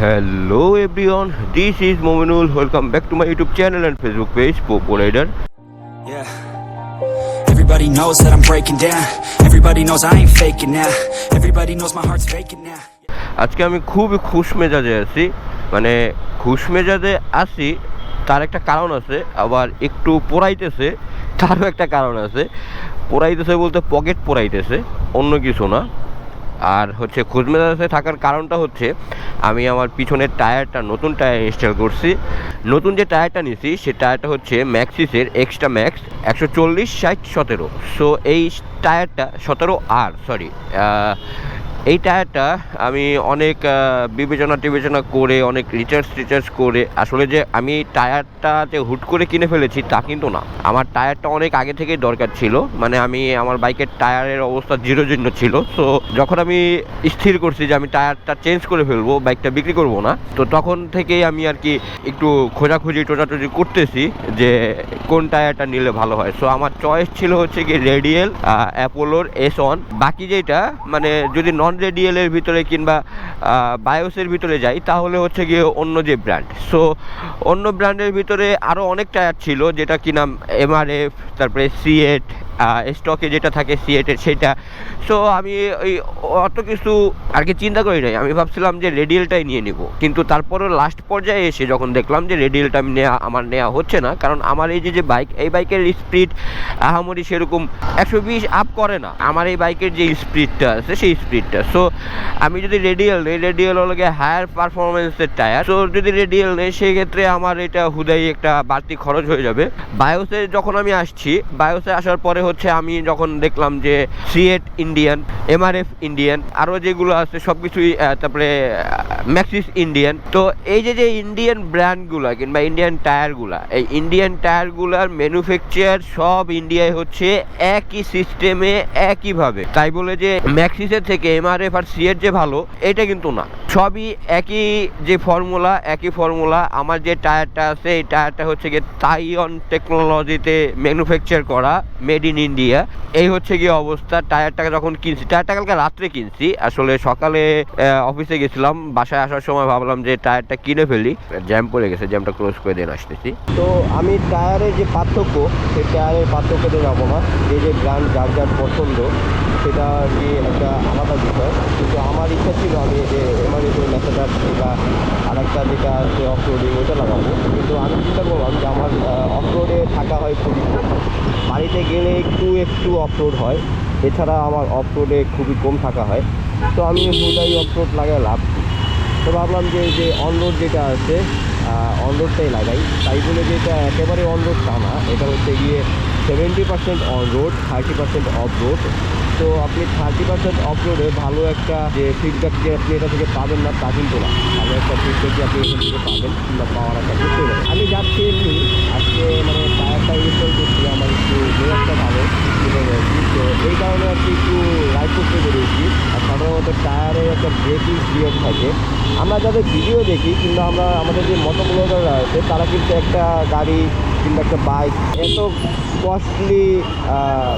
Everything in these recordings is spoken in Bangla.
Hello everyone this is Mominul welcome back to my YouTube channel and Facebook page Popo rider Everybody knows that I'm breaking down. Everybody knows I ain't faking now. Everybody knows my heart's faking now. আজকে আমি খুবই খুশ মেজাজে আছি। মানে খুশ মেজাজে আছি তার একটা কারণ আছে আবার একটু পোড়াইতেছে তারও একটা কারণ আছে। পোড়াইতেছে বলতে পকেট পোড়াইতেছে অন্য কিছু না। আর হচ্ছে খোঁজ মেজাজে থাকার কারণটা হচ্ছে আমি আমার পিছনের টায়ারটা, নতুন টায়ার ইনস্টল করছি। নতুন যে টায়ারটা নিছি, সে টায়ারটা হচ্ছে ম্যাক্সিসের এক্সট্রা ম্যাক্স একশো চল্লিশ ষাট সতেরো। সো এই টায়ারটা, সতেরো আর সরি এই টায়ারটা আমি অনেক বিবেচনা টিবেচনা করে, অনেক রিচার্জ টিচার্জ করে, আসলে যে আমি টায়ারটা যে হুট করে কিনে ফেলেছি তা কিন্তু না। আমার টায়ারটা অনেক আগে থেকেই দরকার ছিল মানে আমি আমার বাইকের টায়ারের অবস্থা জিরো জিন্ন ছিল তো যখন আমি স্থির করছি যে আমি টায়ারটা চেঞ্জ করে ফেলব, বাইকটা বিক্রি করব না, তো তখন থেকেই আমি আর কি একটু খোঁজাখুঁজি টোজাটুজি করতেছি যে কোন টায়ারটা নিলে ভালো হয়। সো আমার চয়েস ছিল হচ্ছে কি রেডিয়েল অ্যাপোলোর এস ওয়ান বাকি যেটা মানে যদি নন রেডিয়েলের ভিতরে কিংবা বায়োসের ভিতরে যাই, তাহলে হচ্ছে গিয়ে অন্য যে ব্র্যান্ড সো অন্য ব্র্যান্ডের ভিতরে আরও অনেক টায়ার ছিল, যেটা কিনা এমআরএফ তারপরে সিএট স্টকে যেটা থাকে সিএটের সেটা। সো আমি ওই অত কিছু আর কি চিন্তা করি নাই। আমি ভাবছিলাম যে রেডিয়েলটাই নিয়ে নিব। কিন্তু তারপরেও লাস্ট পর্যায়ে এসে যখন দেখলাম যে রেডিয়েলটা আমি নেওয়া আমার নেওয়া হচ্ছে না, কারণ আমার এই যে যে বাইক এই বাইকের স্পিড আহামরি সেরকম একশো বিশ আপ করে না। আমার এই বাইকের যে স্পিডটা আছে, সেই স্পিডটা সো আমি যদি রেডিয়েল নেই রেডিয়েল হলো হায়ার পারফরমেন্সের টায়ার সো যদি রেডিয়েল নেই, সেক্ষেত্রে আমার এটা হুদাই একটা বাড়তি খরচ হয়ে যাবে। বায়োসে যখন আমি আসছি বায়োসে আসার পরে হচ্ছে আমি যখন দেখলাম যে সিএট ইন্ডিয়ান এমআরএফ ইন্ডিয়ান আরও যেগুলো আছে সব কিছুই তারপরে ম্যাক্সিস ইন্ডিয়ান তো এই যে যে ইন্ডিয়ান ব্র্যান্ডগুলো কিংবা ইন্ডিয়ান টায়ারগুলা এই ইন্ডিয়ান টায়ারগুলার ম্যানুফ্যাকচার সব ইন্ডিয়ায় হচ্ছে একই সিস্টেমে একইভাবে। তাই বলে যে ম্যাক্সিসের থেকে এমআরএফ আর সিএর যে ভালো, এটা কিন্তু না। সবই একই যে ফর্মুলা একই ফর্মুলা আমার যে টায়ারটা আছে, এই টায়ারটা হচ্ছে গিয়ে তাইওয়ান টেকনোলজিতে ম্যানুফ্যাকচার করা মেড ইন ইন্ডিয়া এই হচ্ছে গিয়ে অবস্থা। টায়ারটাকে যখন কিনছি টায়ারটা কালকে রাত্রে কিনছি। আসলে সকালে অফিসে গেছিলাম, বাসায় আসার সময় ভাবলাম যে টায়ারটা কিনে ফেলি। জ্যাম পড়ে গেছে, জ্যামটা ক্লোজ করে দিয়ে আসতেছি। তো আমি টায়ারের যে পার্থক্য, সেই টায়ারের পার্থক্যতে যাব না যে যে ব্র্যান্ড যার যার পছন্দ, সেটা কি একটা আলাদা বিষয়। কিন্তু আমার ইচ্ছা ছিল আমি যে এমার্জেন্সি মেসেজার কিংবা আরেকটা যেটা আছে অফ রোডিং ওইটা লাগাবো। কিন্তু আমি চিন্তা করলাম যে আমার অফ রোডে থাকা হয় খুবই বাড়িতে গেলে একটু একটু অফ রোড হয়। এছাড়া আমার অফ রোডে খুবই কম থাকা হয়। তো আমি হুদাই অফ রোড লাগাই লাভ? তো ভাবলাম যে যে অন রোড যেটা আছে অন রোডটাই লাগাই। তাই বলে যে এটা একেবারে অন রোড তা না। এটা হচ্ছে গিয়ে seventy percent on road thirty percent off road তো আপনি থার্টি পার্সেন্ট অফ রোডে ভালো একটা যে ফিডব্যাক যে আপনি এটা থেকে পাবেন না, তা কিন্তু না। ভালো একটা ফিডব্যাক আপনি এখান থেকে পাবেন কিংবা পাওয়ার একটা পারেন। আমি যাচ্ছি এমনি আজকে মানে টায়ারটা ইনস্টল আমার একটু মেয়াদটা ভালো তো এই কারণে আর কি একটু রাইড করতে পেরেছি আর সাধারণত টায়ারে একটা ব্রেকিং পিরিয়ড থাকে। আমরা যাদের ভিডিও দেখি কিংবা আমরা আমাদের যে মতো ব্লগাররা আছে, তারা কিন্তু একটা গাড়ি কিংবা একটা বাইক এত কস্টলি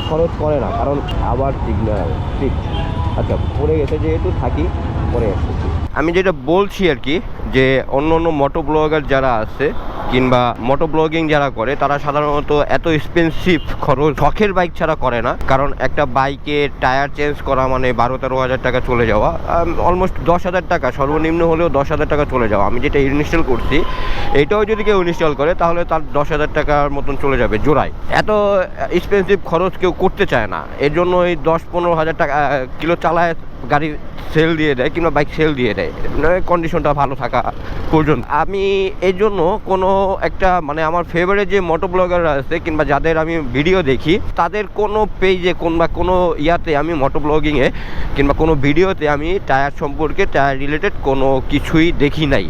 খরচ করে না। কারণ আবার সিগন্যাল ঠিক। আচ্ছা পড়ে গেছে যেহেতু থাকি, পরে আসতেছি আমি যেটা বলছি আর কি, যে অন্য অন্য মোটো ব্লগার যারা আছে কিংবা মোটো ব্লগিং যারা করে, তারা সাধারণত এত এক্সপেন্সিভ খরচ শখের বাইক ছাড়া করে না। কারণ একটা বাইকে টায়ার চেঞ্জ করা মানে বারো তেরো হাজার টাকা চলে যাওয়া অলমোস্ট দশ হাজার টাকা, সর্বনিম্ন হলেও দশ হাজার টাকা চলে যাওয়া। আমি যেটা ইনস্টল করছি, এটাও যদি কেউ ইনস্টল করে, তাহলে তার দশ হাজার টাকার মতন চলে যাবে জোড়ায়। এত এক্সপেন্সিভ খরচ কেউ করতে চায় না। এর জন্য এই দশ পনেরো হাজার টাকা কিলো চালায় গাড়ি সেল দিয়ে দেয় কিংবা বাইক সেল দিয়ে দেয়। কন্ডিশনটা ভালো থাকা পর্যন্ত। আমি এই জন্য কোনো একটা মানে আমার ফেভারিট যে মোটো ব্লগাররা আছে কিংবা যাদের আমি ভিডিও দেখি, তাদের কোনো পেজে কিংবা কোনো ইয়াতে আমি মোটো ব্লগিংয়ে কিংবা কোনো ভিডিওতে আমি টায়ার সম্পর্কে টায়ার রিলেটেড কোনো কিছুই দেখি নাই।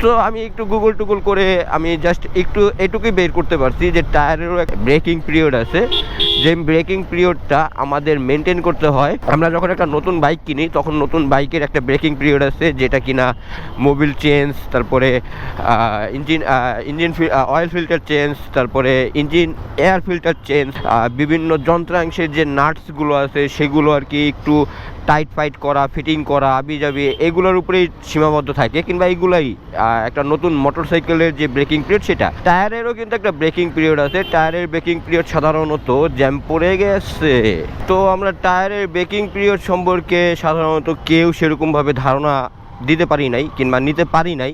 তো আমি একটু গুগল টুগল করে আমি জাস্ট একটু এটুকুই বের করতে পারছি যে টায়ারেরও একটা ব্রেকিং পিরিয়ড আছে। যে ব্রেকিং পিরিয়ডটা আমাদের মেনটেন করতে হয়। আমরা যখন একটা নতুন বাইক কিনি, তখন নতুন বাইকের একটা ব্রেকিং পিরিয়ড আছে যেটা কিনা মোবিল চেঞ্জ তারপরে engine engine oil filter change তারপরে ইঞ্জিন এয়ার ফিল্টার চেঞ্জ বিভিন্ন যন্ত্রাংশের যে নাটসগুলো আছে, সেগুলো আর কি একটু টাইট ফাইট করা ফিটিং করা আবি যাবি এগুলোর উপরেই সীমাবদ্ধ থাকে কিংবা এইগুলাই একটা নতুন মোটর সাইকেলের যে ব্রেকিং পিরিয়ড সেটা। টায়ারেরও কিন্তু একটা ব্রেকিং পিরিয়ড আছে। টায়ারের ব্রেকিং পিরিয়ড সাধারণত জ্যাম পড়ে গেছে। তো আমরা টায়ারের ব্রেকিং পিরিয়ড সম্পর্কে সাধারণত কেউ সেরকমভাবে ধারণা দিতে পারি নাই কিংবা নিতে পারি নাই।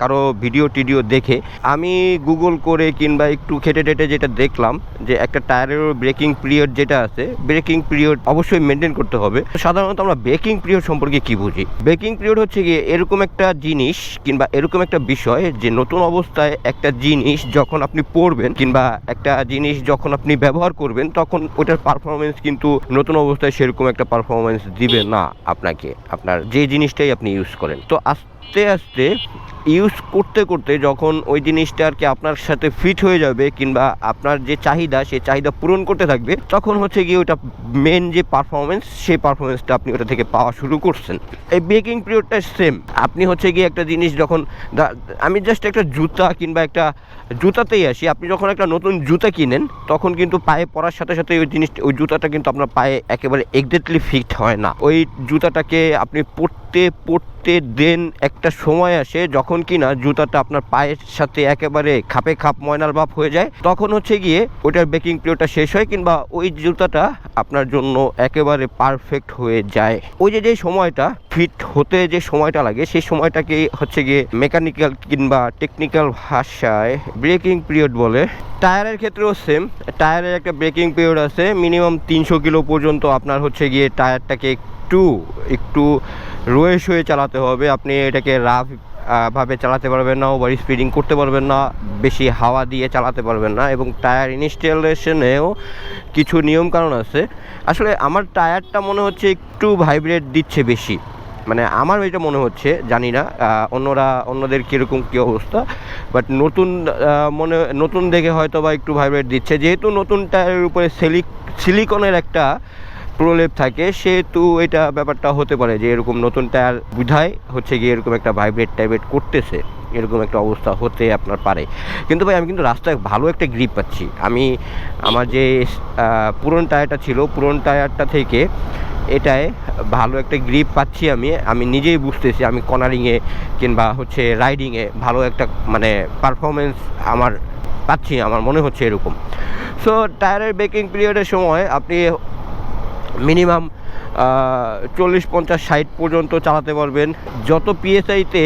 কারও ভিডিও টিডিও দেখে, আমি গুগল করে কিংবা একটু খেটে টেটে যেটা দেখলাম, যে একটা টায়ারের ব্রেকিং পিরিয়ড যেটা আছে ব্রেকিং পিরিয়ড অবশ্যই মেনটেন করতে হবে। সাধারণত আমরা ব্রেকিং পিরিয়ড সম্পর্কে কি বুঝি? ব্রেকিং পিরিয়ড হচ্ছে গিয়ে এরকম একটা জিনিস কিংবা এরকম একটা বিষয় যে নতুন অবস্থায় একটা জিনিস যখন আপনি পড়বেন কিংবা একটা জিনিস যখন আপনি ব্যবহার করবেন, তখন ওটার পারফরমেন্স কিন্তু নতুন অবস্থায় সেরকম একটা পারফরমেন্স দিবে না আপনাকে। আপনার যে জিনিসটাই আপনি ইউজ করেন। তো আস্তে আস্তে আস্তে ইউজ করতে করতে যখন ওই জিনিসটা আর কি আপনার সাথে ফিট হয়ে যাবে কিংবা আপনার যে চাহিদা সেই চাহিদা পূরণ করতে থাকবে, তখন হচ্ছে গিয়ে ওটা মেন যে পারফরমেন্স সেই পারফরমেন্সটা আপনি ওটা থেকে পাওয়া শুরু করছেন। এই বেকিং পিরিয়ডটা সেম আপনি হচ্ছে গিয়ে একটা জিনিস যখন আমি জাস্ট একটা জুতা কিংবা একটা জুতাতেই আসি, আপনি যখন একটা নতুন জুতা কিনেন, তখন কিন্তু পায়ে পরার সাথে সাথে ওই জিনিসটা ওই জুতাটা কিন্তু আপনার পায়ে একেবারে এক্সাক্টলি ফিট হয় না। ওই জুতাটাকে আপনি পরতে পরতে দেন একটা সময় আসে যখন কিনা জুতাটা আপনার পায়ের সাথে একেবারে খাপে খাপ ময়নার ভাব হয়ে যায়, তখন হচ্ছে গিয়ে ওটার বেকিং পিরিয়ডটা শেষ হয় কিংবা ওই জুতাটা আপনার জন্য একেবারে পারফেক্ট হয়ে যায়। ওই যে যে সময়টা ফিট হতে যে সময়টা লাগে, সেই সময়টাকে হচ্ছে গিয়ে মেকানিক্যাল কিংবা টেকনিক্যাল ভাষায় ব্রেকিং পিরিয়ড বলে। টায়ারের ক্ষেত্রেও সেম টায়ারের একটা ব্রেকিং পিরিয়ড আছে মিনিমাম তিনশো কিলো পর্যন্ত আপনার হচ্ছে গিয়ে টায়ারটাকে একটু একটু রোয়েশ শুয়ে চালাতে হবে। আপনি এটাকে রাফ ভাবে চালাতে পারবেন না ওভার স্পিডিং করতে পারবেন না, বেশি হাওয়া দিয়ে চালাতে পারবেন না এবং টায়ার ইনস্টলেশনেও কিছু নিয়ম কারণ আছে। আসলে আমার টায়ারটা মনে হচ্ছে একটু ভাইব্রেট দিচ্ছে বেশি। মানে আমার এটা মনে হচ্ছে, জানি না অন্যরা, অন্যদের কীরকম কী অবস্থা বাট নতুন মনে, নতুন দেখে হয়তো বা একটু ভাইব্রেট দিচ্ছে। যেহেতু নতুন টায়ারের উপরে সিলিক সিলিকনের একটা প্রলেপ থাকে, সেহেতু এটা ব্যাপারটা হতে পারে যে এরকম নতুন টায়ার বুঝায় হচ্ছে গিয়ে এরকম একটা ভাইব্রেট টাইব্রেট করতেছে, এরকম একটা অবস্থা হতে আপনার পারে। কিন্তু ভাই, আমি কিন্তু রাস্তায় ভালো একটা গ্রিপ পাচ্ছি। আমি, আমার যে পুরন টায়ারটা ছিল, পুরন টায়ারটা থেকে এটায় ভালো একটা গ্রিপ পাচ্ছি আমি। আমি নিজেই বুঝতেছি, আমি কর্নারিংয়ে কিংবা হচ্ছে রাইডিংয়ে ভালো একটা মানে পারফরমেন্স আমার পাচ্ছি, আমার মনে হচ্ছে এরকম। সো টায়ারের ব্রেকিং পিরিয়ডের সময় আপনি মিনিমাম চল্লিশ পঞ্চাশ ষাট পর্যন্ত চালাতে পারবেন। যত পিএসআইতে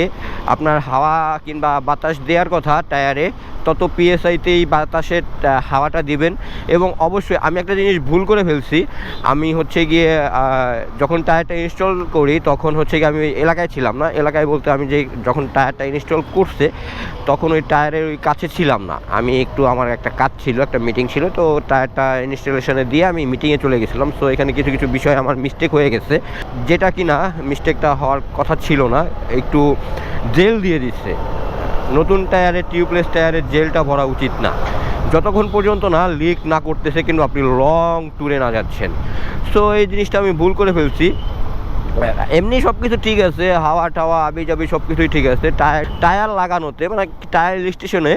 আপনার হাওয়া কিংবা বাতাস দেওয়ার কথা টায়ারে, তত পিএসআইতেই বাতাসের হাওয়াটা দিবেন। এবং অবশ্যই আমি একটা জিনিস ভুল করে ফেলছি। আমি হচ্ছে গিয়ে যখন টায়ারটা ইনস্টল করি, তখন হচ্ছে গিয়ে আমি এলাকায় ছিলাম না। এলাকায় বলতে আমি যে যখন টায়ারটা ইনস্টল করছে, তখন ওই টায়ারের ওই কাছে ছিলাম না। আমি একটু আমার একটা কাজ ছিল, একটা মিটিং ছিল, তো টায়ারটা ইনস্টলেশনে দিয়ে আমি মিটিংয়ে চলে গেছিলাম। সো এখানে কিছু কিছু বিষয় আমার মিস্টেক হয়ে গেছে। যেটা কি না মিস্টেকটা হওয়ার কথা ছিল না। একটু জেল দিয়ে দিচ্ছে। নতুন টায়ারে টিউবলেস টায়ারের জেলটা ভরা উচিত না। যতক্ষণ পর্যন্ত না লিক না করতেছে, কিন্তু আপনি লং ট্যুরে না যাচ্ছেন। সো এই জিনিসটা আমি ভুল করে ফেলছি। এমনি সব কিছু ঠিক আছে, হাওয়া টাওয়া আবি যাবি সব কিছুই ঠিক আছে। টায়ার টায়ার লাগানোতে মানে টায়ার স্টেশনে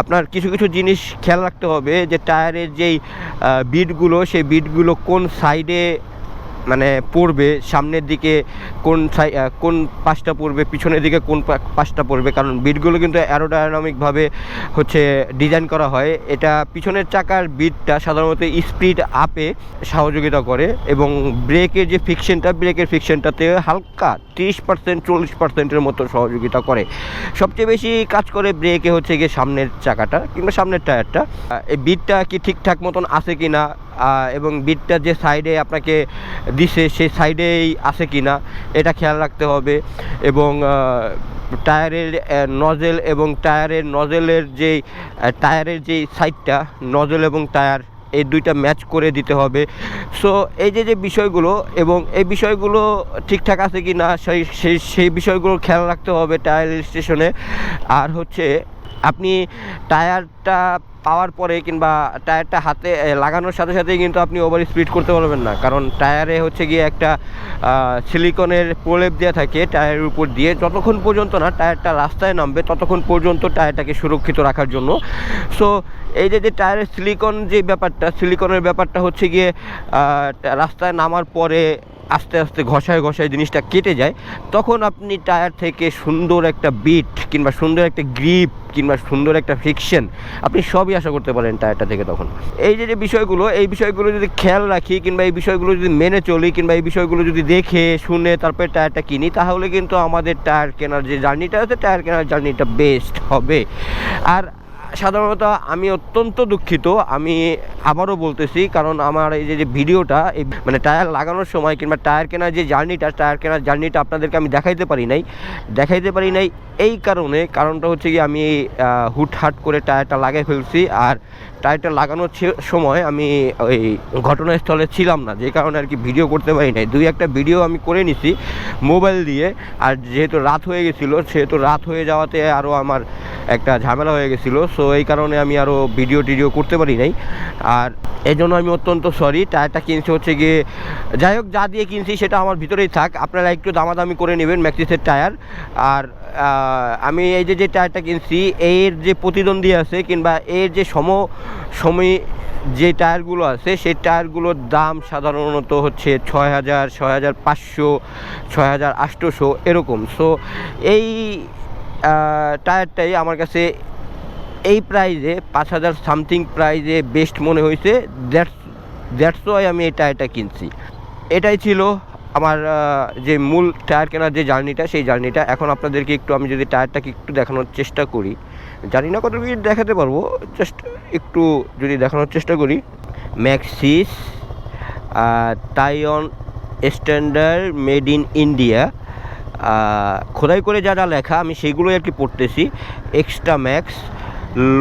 আপনার কিছু কিছু জিনিস খেয়াল রাখতে হবে যে টায়ারের যেই বিটগুলো সেই বিটগুলো কোন সাইডে মানে পড়বে, সামনের দিকে কোন সাই কোন পাশটা পড়বে, পিছনের দিকে কোন পাশটা পড়বে, কারণ বিটগুলো কিন্তু অ্যারোডায়নামিকভাবে হচ্ছে ডিজাইন করা হয়। এটা পিছনের চাকার বিটটা সাধারণত স্পিড আপে সহযোগিতা করে এবং ব্রেকের যে ফিকশনটা ব্রেকের ফিকশনটাতে হালকা তিরিশ পার্সেন্ট চল্লিশ পার্সেন্টের মতো সহযোগিতা করে। সবচেয়ে বেশি কাজ করে ব্রেকে হচ্ছে গিয়ে সামনের চাকাটা কিংবা সামনের টায়ারটা এই বিটটা কি ঠিকঠাক মতন আছে কি না এবং বিটটা যে সাইডে আপনাকে দিছে সেই সাইডেই আছে কি না এটা খেয়াল রাখতে হবে। এবং টায়ারের নজেল এবং টায়ারের নজেলের আহ, টায়ারের যেই সাইডটা নজেল এবং টায়ার এই দুইটা ম্যাচ করে দিতে হবে। সো এই যে যে বিষয়গুলো এবং এই বিষয়গুলো ঠিকঠাক আছে কি না সেই সেই সেই বিষয়গুলো খেয়াল রাখতে হবে টায়ার স্টেশনে। আর হচ্ছে আপনি টায়ারটা পাওয়ার পরে কিংবা টায়ারটা হাতে লাগানোর সাথে সাথেই কিন্তু আপনি ওভার স্পিড করতে পারবেন না। কারণ টায়ারে হচ্ছে গিয়ে একটা সিলিকনের প্রলেপ দেওয়া থাকে টায়ারের উপর দিয়ে। যতক্ষণ পর্যন্ত না টায়ারটা রাস্তায় নামবে, ততক্ষণ পর্যন্ত টায়ারটাকে সুরক্ষিত রাখার জন্য। সো এই যে যে টায়ারের সিলিকন যে ব্যাপারটা সিলিকনের ব্যাপারটা হচ্ছে গিয়ে রাস্তায় নামার পরে আস্তে আস্তে ঘষায় ঘষায় জিনিসটা কেটে যায়, তখন আপনি টায়ার থেকে সুন্দর একটা বিট কিংবা সুন্দর একটা গ্রিপ কিংবা সুন্দর একটা ফিকশন আপনি সবই আশা করতে পারেন টায়ারটা থেকে তখন। এই যে যে বিষয়গুলো, এই বিষয়গুলো যদি খেয়াল রাখি কিংবা এই বিষয়গুলো যদি মেনে চলি কিংবা এই বিষয়গুলো যদি দেখে, শুনে তারপরে টায়ারটা কিনি, তাহলে কিন্তু আমাদের টায়ার কেনার যে জার্নিটা আছে, টায়ার কেনার জার্নিটা বেস্ট হবে। আর সাধারণত আমি অত্যন্ত দুঃখিত, আমি আবারও বলতেছি, কারণ আমার এই যে ভিডিওটা, এই মানে টায়ার লাগানোর সময় কিংবা টায়ার কেনার যে জার্নিটা, টায়ার কেনার জার্নিটা আপনাদেরকে আমি দেখাইতে পারি নাই। দেখাইতে পারি নাই এই কারণে, কারণটা হচ্ছে কি আমি হুটহাট করে টায়ারটা লাগাই ফেলছি আর টায়ারটা লাগানোর সময় আমি ওই ঘটনাস্থলে ছিলাম না, যে কারণে আর কি ভিডিও করতে পারি নাই। দুই একটা ভিডিও আমি করে নিছি মোবাইল দিয়ে, আর যেহেতু রাত হয়ে গেছিল, সেহেতু রাত হয়ে যাওয়াতে আরও আমার একটা ঝামেলা হয়ে গেছিল, সো এই কারণে আমি আরও ভিডিও টিডিও করতে পারি নাই। আর এই জন্য আমি অত্যন্ত সরি টায়ারটা কিনছি হচ্ছে গিয়ে যাই হোক যা দিয়ে কিনছি সেটা আমার ভিতরেই থাক, আপনারা একটু দামাদামি করে নেবেন ম্যাক্সিসের টায়ার। আর আমি এই যে যে টায়ারটা কিনছি, এর যে প্রতিদ্বন্দ্বী আছে কিংবা এর যে সম সময় যে টায়ারগুলো আছে, সেই টায়ারগুলোর দাম সাধারণত হচ্ছে ছয় হাজার ছয় হাজার পাঁচশো, ছয় হাজার আটশোশো এরকম। সো এই টায়ারটাই আমার কাছে এই প্রাইজে পাঁচ হাজার সামথিং প্রাইজে বেস্ট মনে হয়েছে দ্যাটস দ্যাটস ওয়াই আমি এই টায়ারটা কিনছি। এটাই ছিল আমার যে মূল টায়ার কেনার যে জার্নিটা সেই জার্নিটা এখন আপনাদেরকে একটু আমি যদি টায়ারটাকে একটু দেখানোর চেষ্টা করি, জানি না কত কি দেখাতে পারব জাস্ট একটু যদি দেখানোর চেষ্টা করি। ম্যাক্সিস টাইন স্ট্যান্ডার্ড মেড ইন ইন্ডিয়া খোদাই করে যা যা লেখা, আমি সেগুলোই আর কি পড়তেছি। এক্সট্রা ম্যাক্স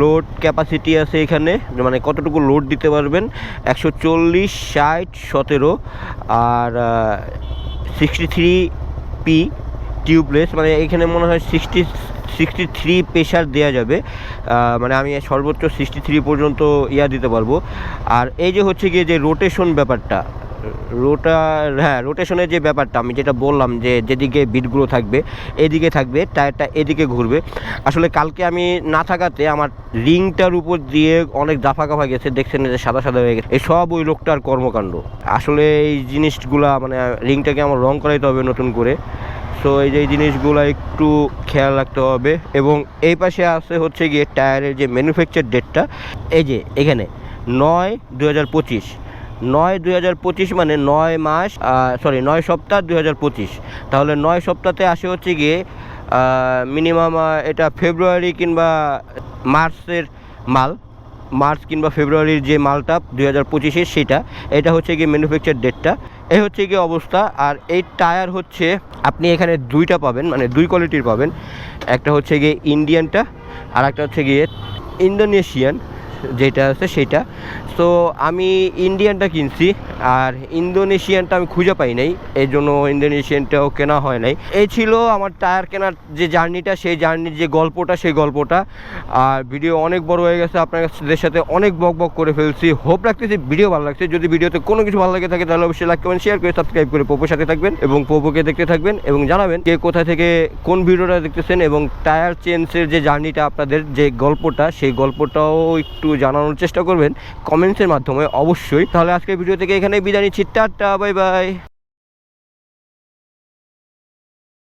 লোড ক্যাপাসিটি আছে এখানে মানে কতটুকু লোড দিতে পারবেন? একশো চল্লিশ, ষাট, সতেরো আর সিক্সটি থ্রি পি টিউবলেস মানে এখানে মনে হয় সিক্সটি সিক্সটি থ্রি প্রেশার দেওয়া যাবে মানে আমি সর্বোচ্চ সিক্সটি থ্রি পর্যন্ত ইয়া দিতে পারব। আর এই যে হচ্ছে গিয়ে যে রোটেশন ব্যাপারটা রোটার হ্যাঁ রোটেশনের যে ব্যাপারটা আমি যেটা বললাম যে যেদিকে বিটগুলো থাকবে, এদিকে থাকবে, টায়ারটা এদিকে ঘুরবে। আসলে কালকে আমি না থাকাতে আমার রিংটার উপর দিয়ে অনেক দাফা কাফা গেছে, দেখছেন যে সাদা সাদা হয়ে গেছে। এই সব ওই লোকটার কর্মকাণ্ড। আসলে এই জিনিসগুলা মানে রিংটাকে আমার রং করাইতে হবে নতুন করে। সো এই যে জিনিসগুলো একটু খেয়াল রাখতে হবে। এবং এই পাশে আছে হচ্ছে গিয়ে টায়ারের যে ম্যানুফ্যাকচার ডেটটা এই যে, এখানে নয় দু হাজার পঁচিশ। নয় দুই হাজার পঁচিশ মানে নয় মাস সরি নয় সপ্তাহ দুই হাজার পঁচিশ। তাহলে নয় সপ্তাহতে আসে হচ্ছে গিয়ে মিনিমাম এটা ফেব্রুয়ারি কিংবা মার্চের মাল মার্চ কিংবা ফেব্রুয়ারির যে মালটা দুই হাজার পঁচিশের সেটা, এটা হচ্ছে গিয়ে ম্যানুফ্যাকচার ডেটটা এই হচ্ছে গিয়ে অবস্থা, আর এই টায়ার হচ্ছে, আপনি এখানে দুইটা পাবেন মানে দুই কোয়ালিটির পাবেন। একটা হচ্ছে গিয়ে ইন্ডিয়ানটা আর একটা হচ্ছে গিয়ে ইন্দোনেশিয়ান যেটা আছে সেটা। তো আমি ইন্ডিয়ানটা কিনছি আর ইন্দোনেশিয়ানটা আমি খুঁজে পাই নাই এই জন্য ইন্দোনেশিয়ানটাও কেনা হয় নাই। এই ছিল আমার টায়ার কেনার যে জার্নিটা, সেই জার্নির যে গল্পটা, সেই গল্পটা। আর ভিডিও অনেক বড় হয়ে গেছে আপনাদের সাথে অনেক বক বক করে ফেলছি। হোপ রাখতেছি, ভিডিও ভালো লাগছে। যদি ভিডিওতে কোনো কিছু ভালো লাগে থাকে, তাহলে অবশ্যই লাইক কমেন্ট শেয়ার করে সাবস্ক্রাইব করে পোপোর সাথে থাকবেন এবং পোপোকে দেখতে থাকবেন এবং জানাবেন কে কোথা থেকে কোন ভিডিওটা দেখতেছেন এবং টায়ার চেঞ্জের যে জার্নিটা আপনাদের যে গল্পটা, সেই গল্পটাও একটু জানানোর চেষ্টা করবেন কমেন্টসের মাধ্যমে অবশ্যই। তাহলে আজকের ভিডিও থেকে এখানে বিদায় নিচ্ছি। Tata, bye bye.